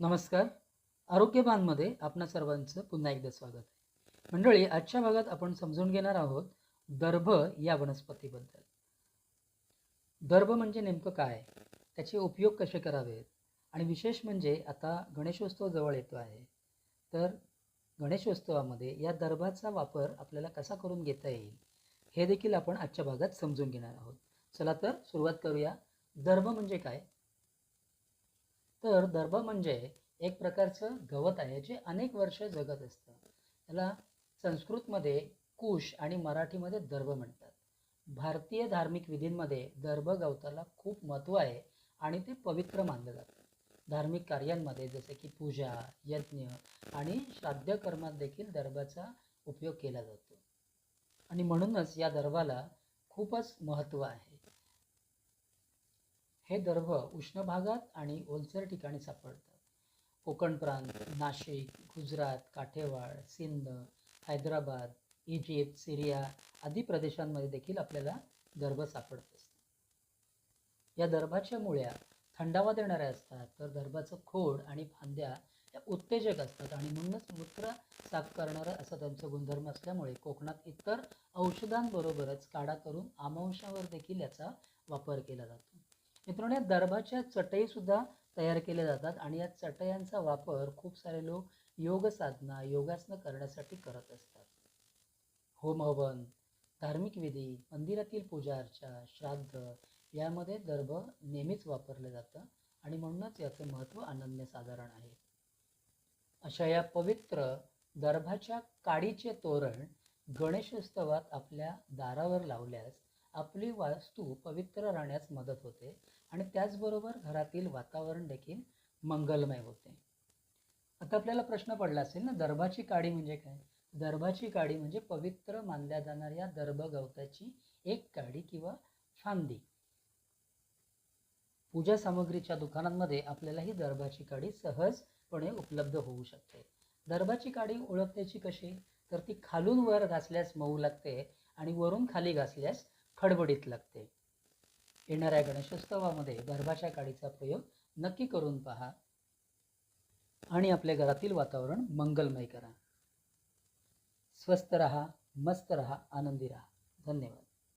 नमस्कार. आरोग्यबानमध्ये आपणा सर्वांचं पुन्हा एकदा स्वागत आहे. मंडळी आजच्या भागात आपण समजून घेणार आहोत दर्भ या वनस्पतीबद्दल. दर्भ म्हणजे नेमकं काय? त्याचे उपयोग कसे करावेत? आणि विशेष म्हणजे आता गणेशोत्सव जवळ येतो आहे. तर गणेशोत्सवामध्ये या दर्भाचा वापर आपल्याला कसा करून घेता येईल हे देखील आपण आजच्या भागात समजून घेणार आहोत. चला तर सुरुवात करूया. दर्भ म्हणजे काय? तर दर्भ म्हणजे एक प्रकारचं गवत आहे जे अनेक वर्ष जगत असतं. त्याला संस्कृतमध्ये कुश आणि मराठीमध्ये दर्भ म्हणतात. भारतीय धार्मिक विधींमध्ये दर्भ गवताला खूप महत्त्व आहे आणि ते पवित्र मानलं जातं. धार्मिक कार्यांमध्ये जसे की पूजा यज्ञ आणि श्राद्ध कर्मात देखील दर्भाचा उपयोग केला जातो. आणि म्हणूनच या दर्भाला खूपच महत्त्व आहे. हे दर्भ उष्ण भागात आणि ओलसर ठिकाणी सापडतात. कोकण प्रांत नाशिक गुजरात काठेवाड सिंध हैदराबाद इजिप्त सिरिया आदी प्रदेशांमध्ये देखील आपल्याला दर्भ सापडत असतात. या दर्भाच्या मुळ्या थंडावा देणाऱ्या असतात तर दर्भाचं खोड आणि फांद्या या उत्तेजक असतात आणि म्हणूनच मूत्र साफ करणारं असा त्यांचा गुणधर्म असल्यामुळे कोकणात इतर औषधांबरोबरच काढा करून आमांशावर देखील याचा वापर केला जातो. मित्रांनो या दर्भाच्या चटई सुद्धा तयार केल्या जातात आणि या चटयांचा वापर खूप सारे लोक योग साधना योगासनं करण्यासाठी करत असतात. होम हवन धार्मिक विधी मंदिरातील पूजा अर्चा श्राद्ध यामध्ये दर्भ नेहमीच वापरलं जातं आणि म्हणूनच याचं महत्त्व अनन्यसाधारण आहे. अशा या पवित्र दर्भाच्या काडीचे तोरण गणेशोत्सवात आपल्या दारावर लावल्यास आपली वास्तू पवित्र राहण्यास मदत होते आणि त्याचबरोबर घरातील वातावरण देखील मंगलमय होते. आता आपल्याला प्रश्न पडला असेल ना दर्भाची काडी म्हणजे काय? दर्भाची काडी म्हणजे पवित्र मानल्या जाणाऱ्या दर्भ गवताची एक काडी किंवा फांदी. पूजा सामग्रीच्या दुकानांमध्ये आपल्याला ही दर्भाची काडी सहजपणे उपलब्ध होऊ शकते. दर्भाची काडी ओळखण्याची कशी? तर ती खालून वर घासल्यास मऊ लागते आणि वरून खाली घासल्यास खडबडीत लागते. येणाऱ्या गणेशोत्सवामध्ये गर्भाच्या काडीचा प्रयोग नक्की करून पहा आणि आपल्या घरातील वातावरण मंगलमय करा. स्वस्त रहा मस्त रहा आनंदी रहा. धन्यवाद.